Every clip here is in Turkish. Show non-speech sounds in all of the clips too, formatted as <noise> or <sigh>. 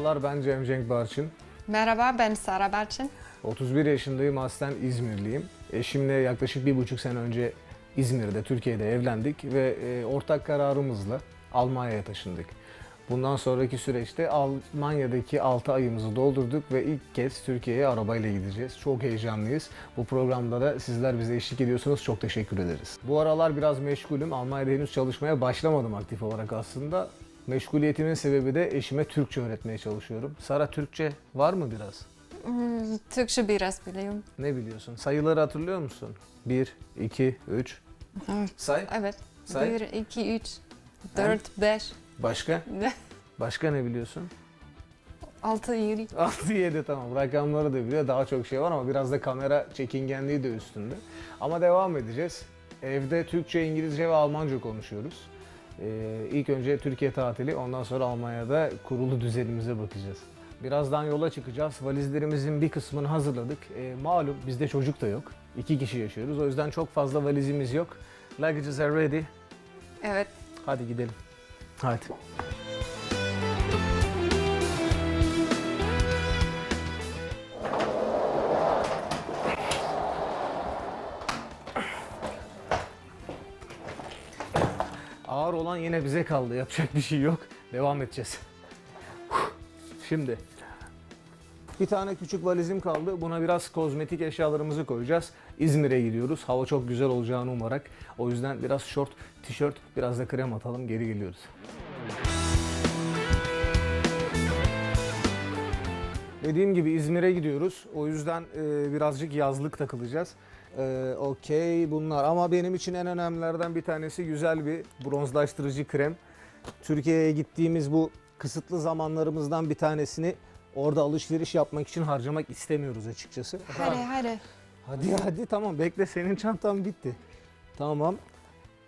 Merhabalar ben Cem Cenk Barçın. Merhaba ben Sara Barçın. 31 yaşındayım aslen İzmirliyim. Eşimle yaklaşık bir buçuk sene önce İzmir'de, Türkiye'de evlendik ve e, ortak kararımızla Almanya'ya taşındık. Bundan sonraki süreçte Almanya'daki 6 ayımızı doldurduk ve ilk kez Türkiye'ye arabayla gideceğiz. Çok heyecanlıyız. Bu programda da sizler bize eşlik ediyorsunuz. Çok teşekkür ederiz. Bu aralar biraz meşgulüm. Almanya'da henüz çalışmaya başlamadım aktif olarak aslında. Meşguliyetimin sebebi de eşime Türkçe öğretmeye çalışıyorum. Sara Türkçe var mı biraz? Hmm, Türkçe biraz biliyorum. Ne biliyorsun? Sayıları hatırlıyor musun? 1, 2, 3. Evet. Say. Evet. Say. 1, 2, 3, 4, 5, Başka? Başka ne biliyorsun? 6, 7. 6, 7 tamam. Rakamları da biliyor. Daha çok şey var ama biraz da kamera çekingenliği de üstünde. Ama devam edeceğiz. Evde Türkçe, İngilizce ve Almanca konuşuyoruz. Ee, ilk önce Türkiye tatili, ondan sonra Almanya'da kurulu düzenimize bakacağız. Birazdan yola çıkacağız. Valizlerimizin bir kısmını hazırladık. Ee, malum bizde çocuk da yok. İki kişi yaşıyoruz. O yüzden çok fazla valizimiz yok. Luggages are ready. Evet. Hadi gidelim. Hadi. Ağır olan yine bize kaldı. Yapacak bir şey yok. Devam edeceğiz. Şimdi bir tane küçük valizim kaldı. Buna biraz kozmetik eşyalarımızı koyacağız. İzmir'e gidiyoruz. Hava çok güzel olacağını umarak. O yüzden biraz şort, tişört, biraz da krem atalım. Geri geliyoruz. Dediğim gibi İzmir'e gidiyoruz. O yüzden e, birazcık yazlık takılacağız. E, Okey bunlar ama benim için en önemlilerden bir tanesi güzel bir bronzlaştırıcı krem. Türkiye'ye gittiğimiz bu kısıtlı zamanlarımızdan bir tanesini orada alışveriş yapmak için harcamak istemiyoruz açıkçası. Hadi hadi. Hadi hadi tamam bekle senin çantan bitti. Tamam.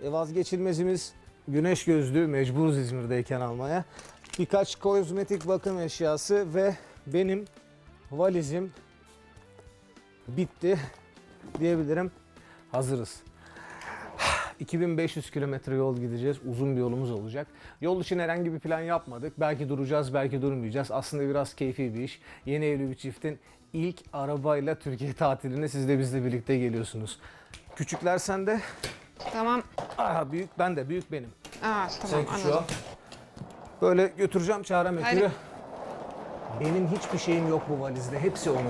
E, vazgeçilmezimiz güneş gözlüğü mecburuz İzmir'deyken almaya. Birkaç kozmetik bakım eşyası ve benim valizim bitti diyebilirim. Hazırız. 2500 kilometre yol gideceğiz. Uzun bir yolumuz olacak. Yol için herhangi bir plan yapmadık. Belki duracağız, belki durmayacağız. Aslında biraz keyfi bir iş. Yeni evli bir çiftin ilk arabayla Türkiye tatiline siz de bizle birlikte geliyorsunuz. Küçükler sende. Tamam. Aha büyük ben de büyük benim. Aa, Sen tamam küçüğü anladım. al. Böyle götüreceğim Çağrı. Hadi. Benim hiçbir şeyim yok bu valizde. Hepsi onun.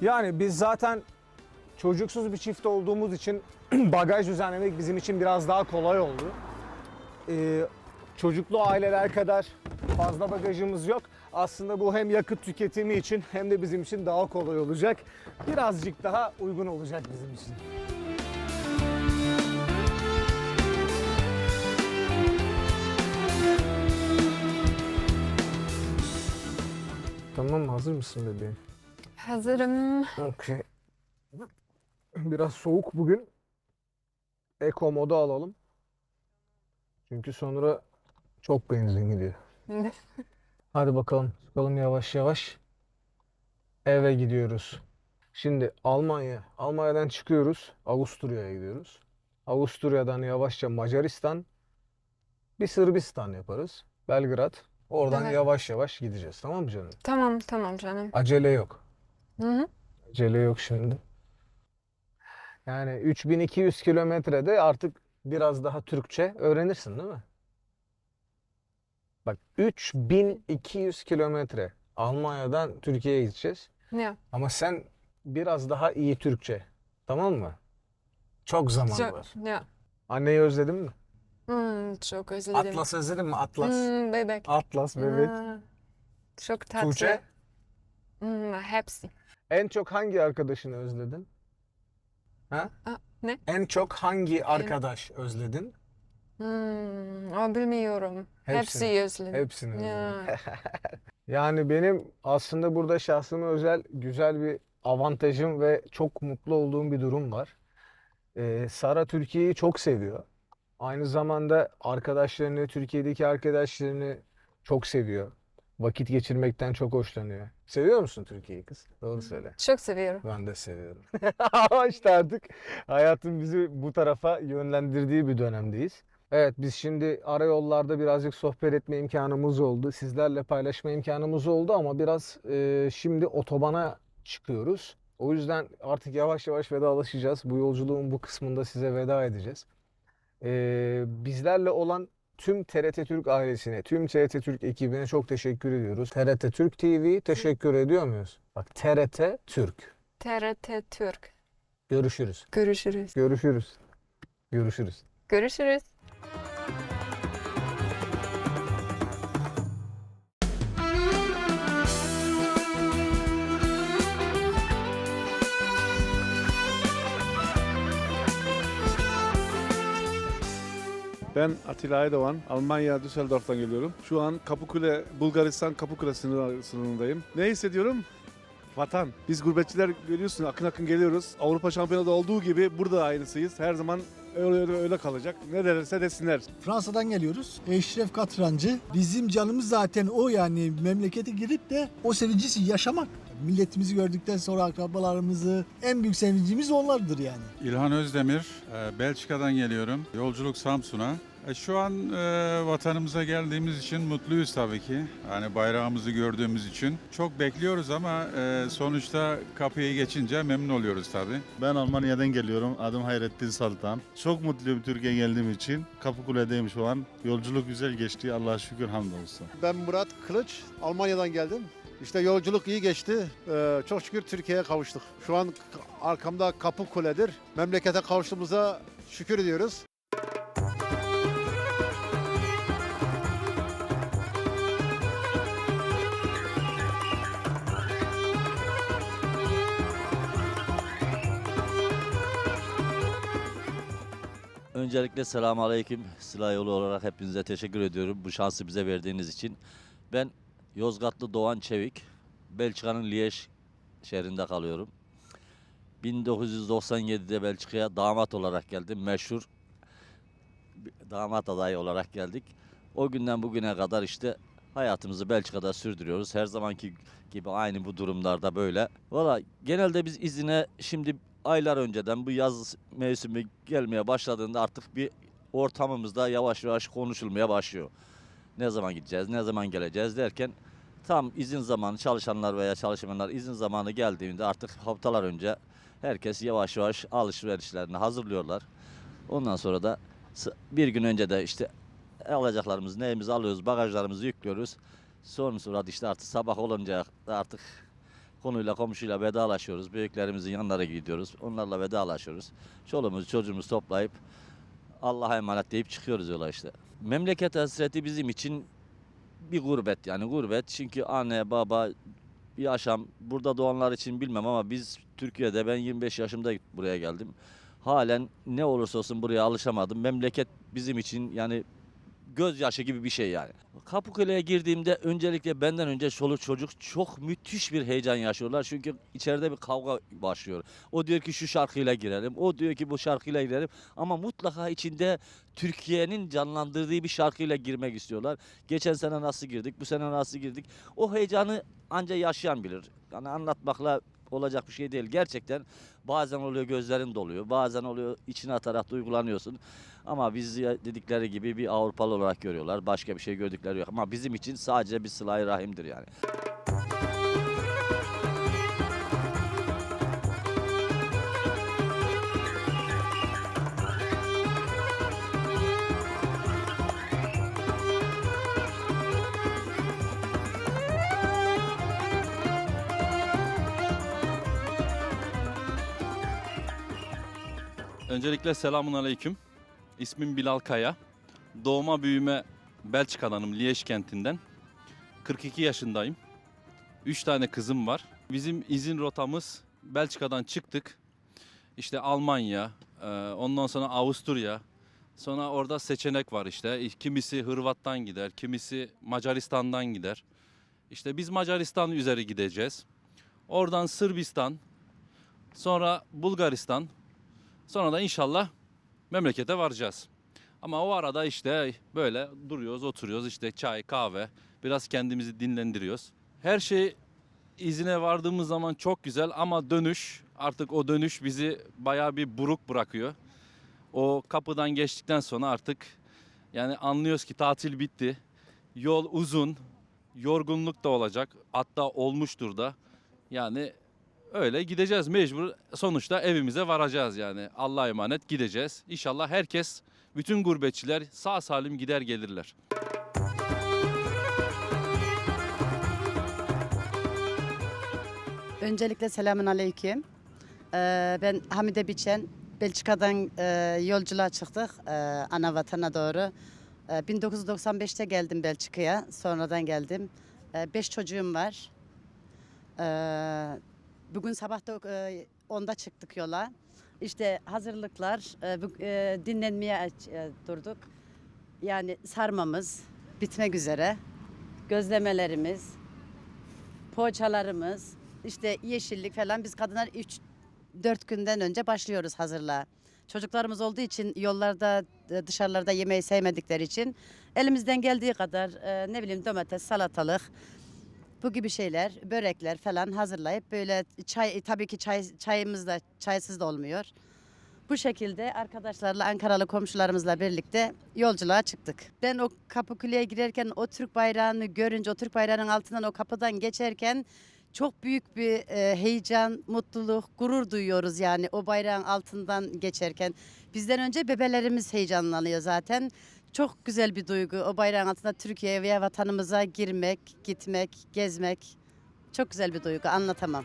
Yani biz zaten çocuksuz bir çift olduğumuz için <clears throat> bagaj düzenlemek bizim için biraz daha kolay oldu. Ee, çocuklu aileler kadar fazla bagajımız yok. Aslında bu hem yakıt tüketimi için hem de bizim için daha kolay olacak. Birazcık daha uygun olacak bizim için. Tamam hazır mısın bebeğim? Hazırım. Okey. Biraz soğuk bugün. Eko moda alalım. Çünkü sonra çok benzin gidiyor. <laughs> Hadi bakalım. Çıkalım yavaş yavaş. Eve gidiyoruz. Şimdi Almanya. Almanya'dan çıkıyoruz. Avusturya'ya gidiyoruz. Avusturya'dan yavaşça Macaristan. Bir Sırbistan yaparız. Belgrad. Oradan Evet. yavaş yavaş gideceğiz. Tamam mı canım? tamam tamam canım. Acele yok. Hı hı. Acele yok şimdi. Yani 3200 kilometrede artık biraz daha Türkçe öğrenirsin değil mi? Bak 3200 kilometre Almanya'dan Türkiye'ye gideceğiz. Ya. Ama sen biraz daha iyi Türkçe. Tamam mı? Çok zaman Çok, var. ya. Anneyi özledin mi? Hmm, çok özledim. Atlas özledin mi? Atlas. Hmm, bebek. Atlas bebek. Aa, çok tatlı. Tuğçe. Hmm, hepsi. En çok hangi arkadaşını özledin? Ha? Aa, ne? En çok hangi arkadaş özledin? Hmm, o bilmiyorum. Hepsini. Hepsi özledim. Hepsini Ya. özledim. <laughs> Yani benim aslında burada şahsıma özel güzel bir avantajım ve çok mutlu olduğum bir durum var. Ee, Sara Türkiye'yi çok seviyor. Aynı zamanda arkadaşlarını, Türkiye'deki arkadaşlarını çok seviyor. vakit geçirmekten çok hoşlanıyor. Seviyor musun Türkiye'yi kız? Doğru söyle. Çok seviyorum. Ben de seviyorum. <laughs> işte artık hayatın bizi bu tarafa yönlendirdiği bir dönemdeyiz. Evet biz şimdi ara yollarda birazcık sohbet etme imkanımız oldu. Sizlerle paylaşma imkanımız oldu ama biraz e, şimdi otobana çıkıyoruz. O yüzden artık yavaş yavaş vedalaşacağız. Bu yolculuğun bu kısmında size veda edeceğiz. E, bizlerle olan tüm TRT Türk ailesine, tüm TRT Türk ekibine çok teşekkür ediyoruz. TRT Türk TV teşekkür ediyor muyuz? Bak TRT Türk. TRT Türk. Görüşürüz. Görüşürüz. Görüşürüz. Görüşürüz. Görüşürüz. Ben Atilla Aydoğan, Almanya Düsseldorf'tan geliyorum. Şu an Kapıkule, Bulgaristan Kapıkule sınır, sınırındayım. Ne hissediyorum? Vatan. Biz gurbetçiler görüyorsun akın akın geliyoruz. Avrupa Şampiyonada olduğu gibi burada da aynısıyız. Her zaman öyle öyle, öyle kalacak. Ne derlerse desinler. Fransa'dan geliyoruz. Eşref Katrancı. Bizim canımız zaten o yani memlekete girip de o sevinci yaşamak. Milletimizi gördükten sonra akrabalarımızı en büyük sevincimiz onlardır yani. İlhan Özdemir, e, Belçika'dan geliyorum. Yolculuk Samsun'a. E, Şu an e, vatanımıza geldiğimiz için mutluyuz tabii ki. Hani bayrağımızı gördüğümüz için. Çok bekliyoruz ama e, sonuçta kapıyı geçince memnun oluyoruz tabii. Ben Almanya'dan geliyorum. Adım Hayrettin Saltan. Çok mutluyum Türkiye'ye geldiğim için. Kapıkule'deyim şu an. Yolculuk güzel geçti. Allah'a şükür hamdolsun. Ben Murat Kılıç, Almanya'dan geldim. İşte yolculuk iyi geçti. Ee, çok şükür Türkiye'ye kavuştuk. Şu an arkamda Kapı Kule'dir. Memlekete kavuştuğumuza şükür ediyoruz. Öncelikle selamun aleyküm. Sıla yolu olarak hepinize teşekkür ediyorum bu şansı bize verdiğiniz için. Ben Yozgatlı Doğan Çevik, Belçika'nın Liège şehrinde kalıyorum. 1997'de Belçika'ya damat olarak geldim. Meşhur damat adayı olarak geldik. O günden bugüne kadar işte hayatımızı Belçika'da sürdürüyoruz. Her zamanki gibi aynı bu durumlarda böyle. Valla genelde biz izine şimdi aylar önceden bu yaz mevsimi gelmeye başladığında artık bir ortamımızda yavaş yavaş konuşulmaya başlıyor. Ne zaman gideceğiz, ne zaman geleceğiz derken tam izin zamanı çalışanlar veya çalışmayanlar izin zamanı geldiğinde artık haftalar önce herkes yavaş yavaş alışverişlerini hazırlıyorlar. Ondan sonra da bir gün önce de işte alacaklarımızı neyimizi alıyoruz, bagajlarımızı yüklüyoruz. Sonra da işte artık sabah olunca artık konuyla komşuyla vedalaşıyoruz. Büyüklerimizin yanlara gidiyoruz. Onlarla vedalaşıyoruz. Çoluğumuzu çocuğumuzu toplayıp Allah'a emanet deyip çıkıyoruz yola işte. Memleket hasreti bizim için bir gurbet yani gurbet. Çünkü anne baba bir yaşam burada doğanlar için bilmem ama biz Türkiye'de ben 25 yaşımda buraya geldim. Halen ne olursa olsun buraya alışamadım. Memleket bizim için yani gözyaşı gibi bir şey yani. Kapıkule'ye girdiğimde öncelikle benden önce çoluk çocuk çok müthiş bir heyecan yaşıyorlar. Çünkü içeride bir kavga başlıyor. O diyor ki şu şarkıyla girelim. O diyor ki bu şarkıyla girelim. Ama mutlaka içinde Türkiye'nin canlandırdığı bir şarkıyla girmek istiyorlar. Geçen sene nasıl girdik, bu sene nasıl girdik. O heyecanı ancak yaşayan bilir. Yani anlatmakla olacak bir şey değil. Gerçekten bazen oluyor gözlerin doluyor. Bazen oluyor içine atarak duygulanıyorsun. Ama biz dedikleri gibi bir Avrupalı olarak görüyorlar. Başka bir şey gördükleri yok. Ama bizim için sadece bir sıla rahimdir yani. Öncelikle selamun aleyküm. İsmim Bilal Kaya. Doğma büyüme Belçika'danım, Liège kentinden. 42 yaşındayım. 3 tane kızım var. Bizim izin rotamız Belçika'dan çıktık. İşte Almanya, e, ondan sonra Avusturya. Sonra orada seçenek var işte. Kimisi Hırvat'tan gider, kimisi Macaristan'dan gider. İşte biz Macaristan üzeri gideceğiz. Oradan Sırbistan, sonra Bulgaristan, Sonra da inşallah memlekete varacağız. Ama o arada işte böyle duruyoruz, oturuyoruz işte çay, kahve, biraz kendimizi dinlendiriyoruz. Her şey izine vardığımız zaman çok güzel ama dönüş artık o dönüş bizi bayağı bir buruk bırakıyor. O kapıdan geçtikten sonra artık yani anlıyoruz ki tatil bitti. Yol uzun, yorgunluk da olacak. Hatta olmuştur da. Yani öyle gideceğiz mecbur. Sonuçta evimize varacağız yani. Allah'a emanet gideceğiz. İnşallah herkes, bütün gurbetçiler sağ salim gider gelirler. Öncelikle selamun aleyküm. Ee, ben Hamide Biçen. Belçika'dan e, yolculuğa çıktık e, ana vatana doğru. E, 1995'te geldim Belçika'ya. Sonradan geldim. E, beş çocuğum var. E, bugün sabah da e, 10'da çıktık yola. İşte hazırlıklar, e, e, dinlenmeye durduk. Yani sarmamız bitmek üzere. Gözlemelerimiz, poğaçalarımız, işte yeşillik falan biz kadınlar 3 4 günden önce başlıyoruz hazırlığa. Çocuklarımız olduğu için yollarda dışarılarda yemeği sevmedikleri için elimizden geldiği kadar ne bileyim domates, salatalık bu gibi şeyler, börekler falan hazırlayıp böyle çay tabii ki çay çayımız da çaysız da olmuyor. Bu şekilde arkadaşlarla Ankaralı komşularımızla birlikte yolculuğa çıktık. Ben o Kapıkule'ye girerken o Türk bayrağını görünce o Türk bayrağının altından o kapıdan geçerken çok büyük bir e, heyecan, mutluluk, gurur duyuyoruz yani o bayrağın altından geçerken. Bizden önce bebelerimiz heyecanlanıyor zaten. Çok güzel bir duygu o bayrağın altında Türkiye'ye veya vatanımıza girmek, gitmek, gezmek. Çok güzel bir duygu anlatamam.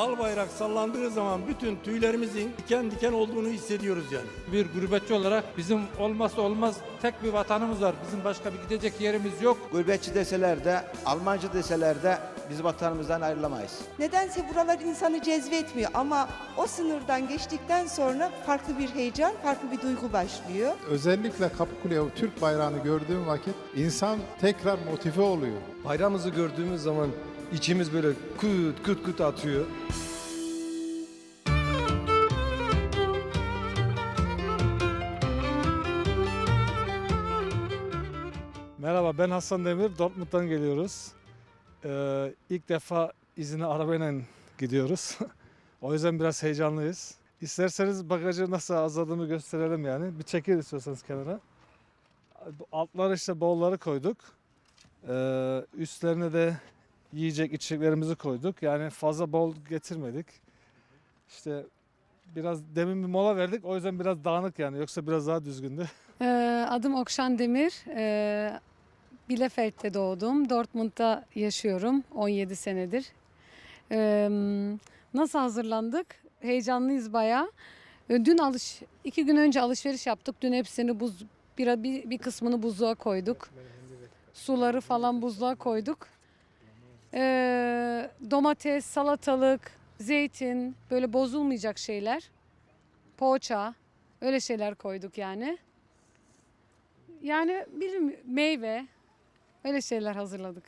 Al bayrak sallandığı zaman bütün tüylerimizin diken diken olduğunu hissediyoruz yani. Bir gurbetçi olarak bizim olmazsa olmaz tek bir vatanımız var. Bizim başka bir gidecek yerimiz yok. Gurbetçi deseler de, Almancı deseler de biz vatanımızdan ayrılamayız. Nedense buralar insanı cezbetmiyor ama o sınırdan geçtikten sonra farklı bir heyecan, farklı bir duygu başlıyor. Özellikle Kapıkule'ye o Türk bayrağını gördüğüm vakit insan tekrar motive oluyor. Bayrağımızı gördüğümüz zaman içimiz böyle küt küt küt atıyor. Merhaba ben Hasan Demir. Dortmund'dan geliyoruz. Ee, ilk defa izine arabayla gidiyoruz. <laughs> o yüzden biraz heyecanlıyız. İsterseniz bagajı nasıl hazırladığımı gösterelim yani. Bir çekil istiyorsanız kenara. Altlara işte bowlları koyduk. Ee, üstlerine de yiyecek içeceklerimizi koyduk. Yani fazla bol getirmedik. İşte biraz demin bir mola verdik. O yüzden biraz dağınık yani. Yoksa biraz daha düzgündü. <laughs> Ee, adım Okşan Demir. Ee, Bielefeld'de doğdum. Dortmund'da yaşıyorum 17 senedir. Ee, nasıl hazırlandık? Heyecanlıyız bayağı. Ee, Dün alış, iki gün önce alışveriş yaptık. Dün hepsini buz, bir, bir, bir kısmını buzluğa koyduk. Suları falan buzluğa koyduk. Ee, domates, salatalık, zeytin, böyle bozulmayacak şeyler. Poğaça, öyle şeyler koyduk yani. Yani bir meyve, öyle şeyler hazırladık.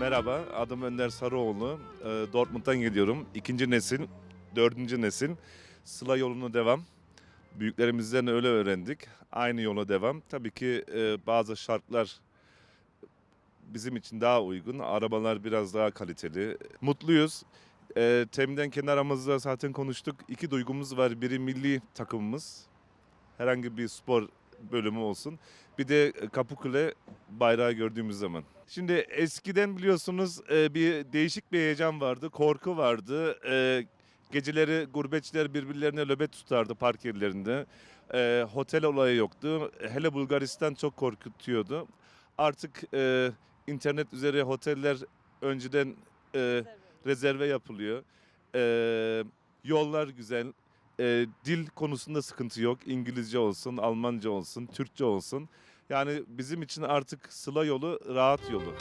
Merhaba, adım Önder Sarıoğlu. Ee, Dortmund'dan geliyorum. İkinci nesil, dördüncü nesil. Sıla yoluna devam. Büyüklerimizden öyle öğrendik. Aynı yola devam. Tabii ki e, bazı şartlar bizim için daha uygun. Arabalar biraz daha kaliteli. Mutluyuz. E, Tem'den kenarımızda zaten konuştuk. İki duygumuz var. Biri milli takımımız. Herhangi bir spor bölümü olsun. Bir de Kapıkule bayrağı gördüğümüz zaman. Şimdi eskiden biliyorsunuz e, bir değişik bir heyecan vardı, korku vardı. E, geceleri gurbetçiler birbirlerine löbet tutardı park yerlerinde. E, otel olayı yoktu. Hele Bulgaristan çok korkutuyordu. Artık e, internet üzeri oteller önceden e, rezerve yapılıyor. E, yollar güzel. e, dil konusunda sıkıntı yok. İngilizce olsun, Almanca olsun, Türkçe olsun. Yani bizim için artık sıla yolu rahat yolu.